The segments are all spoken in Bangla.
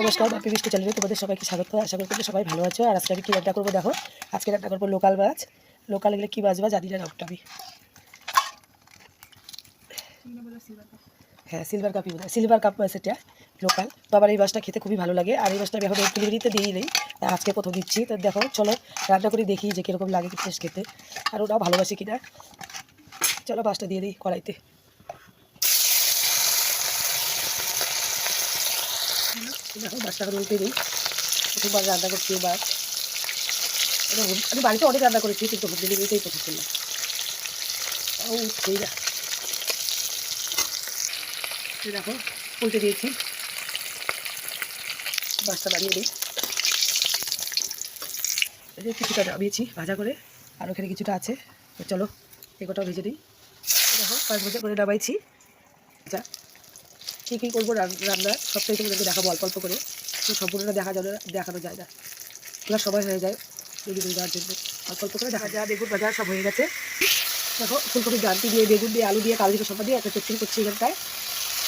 নমস্কার, বাপি মিষ্টি চ্যানেলে তোমাদের সবাইকে স্বাগত। আশা করি সবাই ভালো আছো। আর আজকে আমি কী রান্না করব দেখো? আজকে রান্না করব লোকাল মাছ। লোকাল এগুলো কী মাছ বা জানি না, নামটা আমি। হ্যাঁ সিলভার বোধ সিলভার কাপ মাছ এটা লোকাল তো আমার এই মাছটা খেতে খুবই ভালো লাগে। আর এই মাছটা আমি এখন ডেলিভারিতে দিই নেই আজকে প্রথম দিচ্ছি। তো দেখো, চলো রান্না করে দেখি যে কীরকম লাগে টেস্ট খেতে। আর ওটাও ভালোবাসি কিনা। চলো মাছটা দিয়ে দিই কড়াইতে। দেখো মাছটা বলতে দিই প্রথমবার রান্না করছি এটা আমি বাড়িতে অনেক রান্না করেছি, কিন্তু হোম ডেলিভারিতেই প্রথম করলাম ও না এই দেখো, উল্টে দিয়েছি। মাছটা বাড়িয়ে দিই। এই যে কিছুটা নামিয়েছি ভাজা করে, আর ওখানে কিছুটা আছে। চলো, এগোটাও ভেজে দিই। দেখো, পাঁচ ভাজা করে নামাইছি। যা। কী কী করব রান- রান্না সবটাই তোমাদেরকে দেখাবো অল্প অল্প করে। তো সম্পূর্ণটা দেখা যাবে দেখানো যায় না। এগুলো সময় হয়ে যায় ডেলিভারি দেওয়ার জন্য। অল্প অল্প করে দেখা। যায় বেগুন ভাজা সব হয়ে গেছে। দেখো ফুলকপি ডান্তি দিয়ে বেগুন দিয়ে আলু দিয়ে কালো দিয়ে সম্বাদ দিয়ে একটা চচ্চড়ি করছি এখানটায়।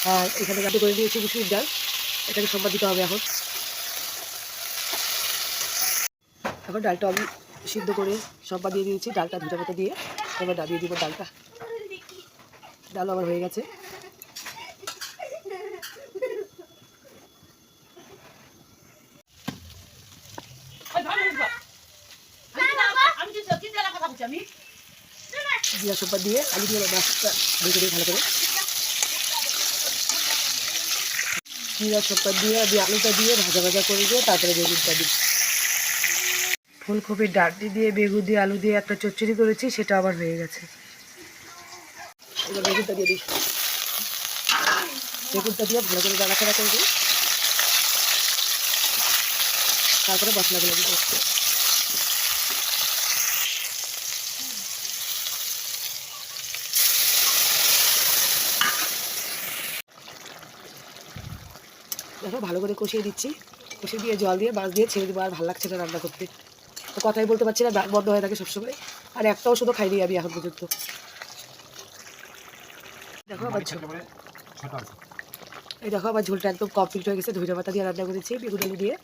আর এখানে গাড়ি করে দিয়েছি মুসুরির ডাল। এটাকে সম্বাদ দিতে হবে এখন। এখন ডালটা আমি সিদ্ধ করে সম্বাদ দিয়ে দিয়েছি ডালটা দুটো মতো দিয়ে। এবার ডাবিয়ে দিব ডালটা। ডাল আমার হয়ে গেছে। জিরা সম্বাদ দিয়ে আলু দিয়ে মাছটা দিই ভালো করে। জিরা সম্বাদ দিয়ে আমি আলুটা দিয়ে ভাজা ভাজা করে দিয়ে তারপরে বেগুনটা দিই ফুলকপির ডাঁটি দিয়ে, বেগুন দিয়ে, আলু দিয়ে একটা চচ্চড়ি করেছি, সেটা আবার হয়ে গেছে। বেগুনটা দিয়ে দিই। বেগুনটা দিয়ে ভালো করে নাড়াচাড়া করে দিই। তারপরে মশলাগুলো দিব। দেখো ভালো করে কষিয়ে দিচ্ছি। কষিয়ে দিয়ে জল দিয়ে মাছ দিয়ে ছেড়ে দেবো আর ভালো লাগছে না রান্না করতে। তো কথাই বলতে পারছি না বন্ধ হয়ে থাকে সবসময়। আর একটাও শুধু দিই আমি এখন পর্যন্ত। দেখো আবার ঝোল। এই দেখো আবার ঝোলটা একদম কমপ্লিট হয়ে গেছে। ধৈর্য পাতা দিয়ে রান্না করেছি বেগুন আলু দিয়ে।